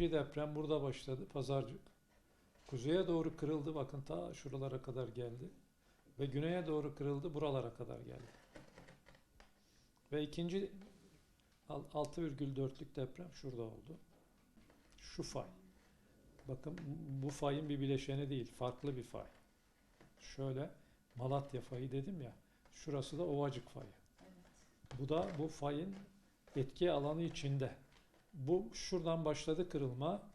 Bir deprem burada başladı, Pazarcık. Kuzeye doğru kırıldı, bakın ta şuralara kadar geldi. Ve güneye doğru kırıldı, buralara kadar geldi. Ve ikinci al- 6,4'lük deprem şurada oldu. Şu fay. Bakın bu fayın bir bileşeni değil, farklı bir fay. Şöyle Malatya fayı dedim ya, şurası da Ovacık fayı. Bu da bu fayın etki alanı içinde. Bu şuradan başladı kırılma.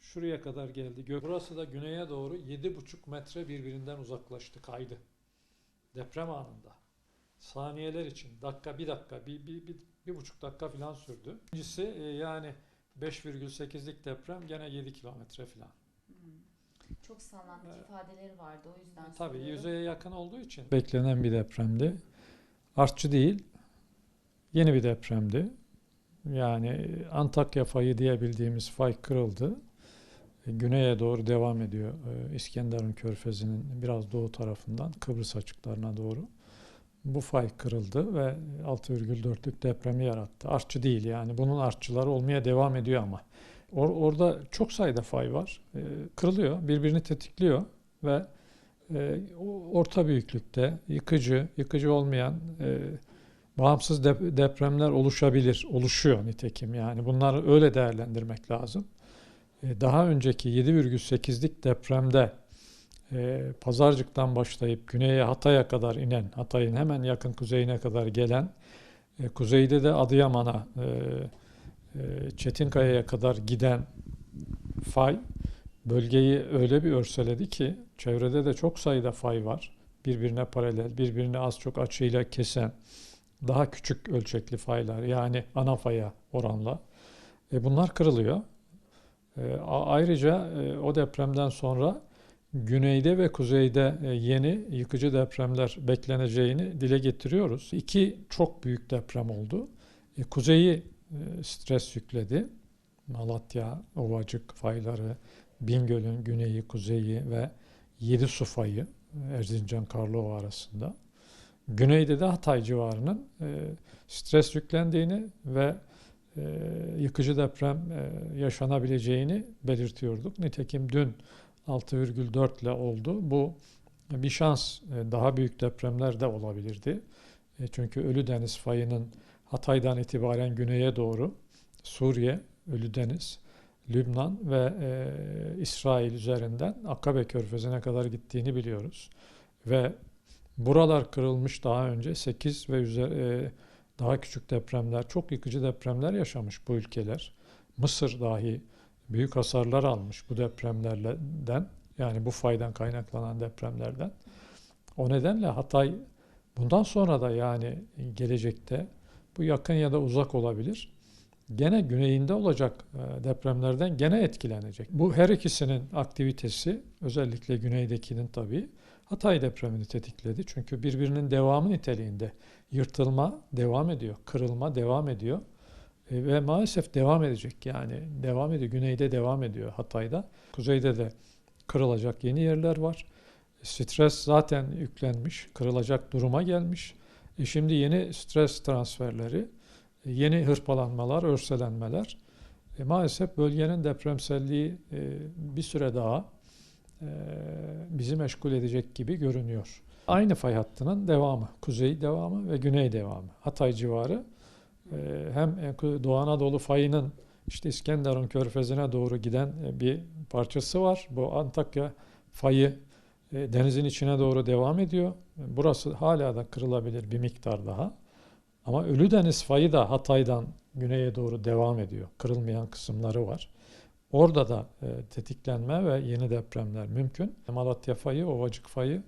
Şuraya kadar geldi. Burası da güneye doğru 7,5 metre birbirinden uzaklaştı, kaydı. Deprem anında. Saniyeler için. Dakika, bir dakika, bir, bir, bir, bir buçuk dakika falan sürdü. İkincisi e, yani 5,8'lik deprem gene 7 kilometre falan. Hmm. Çok sallantık Evet. ifadeleri vardı o yüzden Tabii soruyorum. yüzeye yakın olduğu için. Beklenen bir depremdi. Artçı değil, yeni bir depremdi. Yani Antakya fayı diyebildiğimiz fay kırıldı. E, Güneye doğru devam ediyor. E, İskenderun Körfezi'nin biraz doğu tarafından Kıbrıs açıklarına doğru. Bu fay kırıldı ve 6,4'lük depremi yarattı. Artçı değil yani. Bunun artçıları olmaya devam ediyor ama. Or- orada çok sayıda fay var. E, kırılıyor, birbirini tetikliyor ve orta büyüklükte yıkıcı, yıkıcı olmayan bağımsız dep- depremler oluşabilir, oluşuyor nitekim yani bunları öyle değerlendirmek lazım. E, daha önceki 7,8'lik depremde e, Pazarcık'tan başlayıp güneye Hatay'a kadar inen, Hatay'ın hemen yakın kuzeyine kadar gelen, e, kuzeyde de Adıyaman'a, Çetinkaya'ya kadar giden fay bölgeyi öyle bir örseledi ki çevrede de çok sayıda fay var. Birbirine paralel, birbirini az çok açıyla kesen daha küçük ölçekli faylar yani ana faya oranla. E, bunlar kırılıyor. E, ayrıca e, o depremden sonra güneyde ve kuzeyde e, yeni yıkıcı depremler bekleneceğini dile getiriyoruz. İki çok büyük deprem oldu. E, kuzeyi e, stres yükledi. Malatya, Ovacık fayları, Bingöl'ün güneyi, kuzeyi ve Yedi Su fayı Erzincan Karlova arasında. Güneyde de Hatay civarının e, stres yüklendiğini ve e, yıkıcı deprem e, yaşanabileceğini belirtiyorduk. Nitekim dün 6,4 ile oldu. Bu bir şans e, daha büyük depremler de olabilirdi. E, çünkü Ölüdeniz fayının Hatay'dan itibaren güneye doğru Suriye, Ölüdeniz, Lübnan ve e, İsrail üzerinden Akabe Körfezi'ne kadar gittiğini biliyoruz. Ve buralar kırılmış daha önce 8 ve üzer, e, daha küçük depremler, çok yıkıcı depremler yaşamış bu ülkeler. Mısır dahi büyük hasarlar almış bu depremlerden yani bu faydan kaynaklanan depremlerden. O nedenle Hatay bundan sonra da yani gelecekte bu yakın ya da uzak olabilir gene güneyinde olacak e, depremlerden gene etkilenecek. Bu her ikisinin aktivitesi özellikle güneydekinin tabii Hatay depremini tetikledi. Çünkü birbirinin devamı niteliğinde yırtılma devam ediyor, kırılma devam ediyor E, ve maalesef devam edecek yani devam ediyor. Güneyde devam ediyor Hatay'da. Kuzeyde de kırılacak yeni yerler var. Stres zaten yüklenmiş, kırılacak duruma gelmiş. E şimdi yeni stres transferleri yeni hırpalanmalar, örselenmeler e, maalesef bölgenin depremselliği e, bir süre daha e, bizi meşgul edecek gibi görünüyor. Aynı fay hattının devamı, kuzey devamı ve güney devamı. Hatay civarı e, hem Doğu Anadolu fayının işte İskenderun körfezine doğru giden e, bir parçası var. Bu Antakya fayı e, denizin içine doğru devam ediyor. Burası hala da kırılabilir bir miktar daha. Ama Ölüdeniz fayı da Hatay'dan güneye doğru devam ediyor. Kırılmayan kısımları var. Orada da e, tetiklenme ve yeni depremler mümkün. Malatya fayı, Ovacık fayı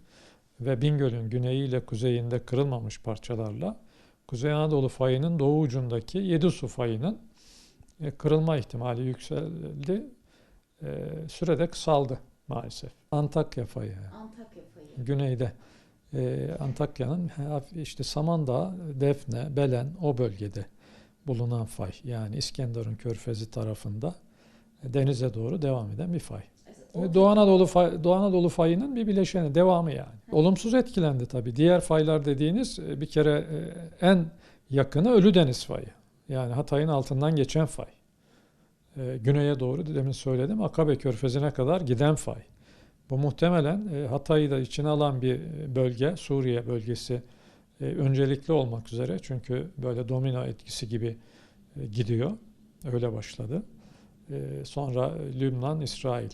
ve Bingöl'ün güneyi ile kuzeyinde kırılmamış parçalarla Kuzey Anadolu fayının doğu ucundaki Yedisu fayının e, kırılma ihtimali yükseldi. E, sürede kısaldı maalesef. Antakya fayı Antakya fayı. güneyde Antakya'nın işte Samandağ, Defne, Belen o bölgede bulunan fay. Yani İskenderun Körfezi tarafında denize doğru devam eden bir fay. Doğu Anadolu, fay, Doğu Anadolu fayının bir bileşeni, devamı yani. Olumsuz etkilendi tabii. Diğer faylar dediğiniz e, bir kere e, en yakını Ölüdeniz fayı. Yani Hatay'ın altından geçen fay. e, güneye doğru demin söyledim Akabe Körfezi'ne kadar giden fay. Bu muhtemelen Hatay'ı da içine alan bir bölge, Suriye bölgesi öncelikli olmak üzere. Çünkü böyle domino etkisi gibi gidiyor. Öyle başladı. E, sonra Lübnan, İsrail e,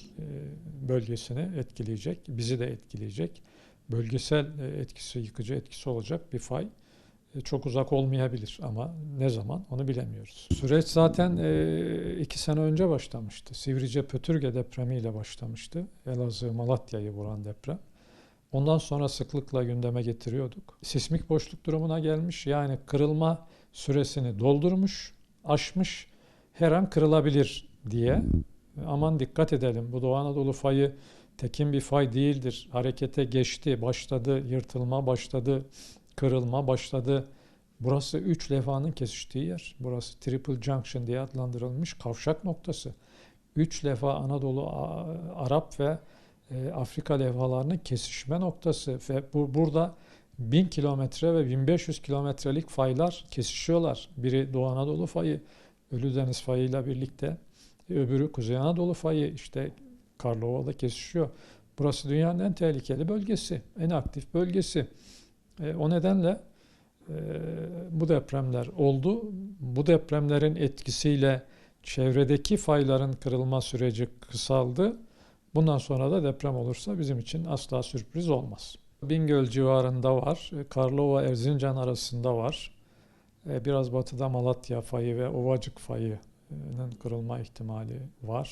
bölgesini etkileyecek, bizi de etkileyecek. Bölgesel e, etkisi, yıkıcı etkisi olacak bir fay. E, Çok uzak olmayabilir ama ne zaman onu bilemiyoruz. Süreç zaten iki sene önce başlamıştı. Sivrice Pötürge depremiyle başlamıştı. Elazığ, Malatya'yı vuran deprem. Ondan sonra sıklıkla gündeme getiriyorduk. Sismik boşluk durumuna gelmiş. Yani kırılma süresini doldurmuş, aşmış, her an kırılabilir diye. Aman dikkat edelim. Bu Doğu Anadolu fayı tekin bir fay değildir. Harekete geçti, başladı, yırtılma başladı, kırılma başladı. Burası üç levhanın kesiştiği yer. Burası Triple Junction diye adlandırılmış kavşak noktası. Üç levha Anadolu, Arap ve e, Afrika levhalarının kesişme noktası ve bu, burada 1000 kilometre ve 1500 kilometrelik faylar kesişiyorlar. Biri Doğu Anadolu fayı, Ölüdeniz fayıyla birlikte, öbürü Kuzey Anadolu fayı işte Karlova'da kesişiyor. Burası dünyanın en tehlikeli bölgesi, en aktif bölgesi. E, o nedenle e, bu depremler oldu. Bu depremlerin etkisiyle çevredeki fayların kırılma süreci kısaldı. Bundan sonra da deprem olursa bizim için asla sürpriz olmaz. Bingöl civarında var, e, Karlova Erzincan arasında var. E, Biraz batıda Malatya fayı ve Ovacık fayının kırılma ihtimali var.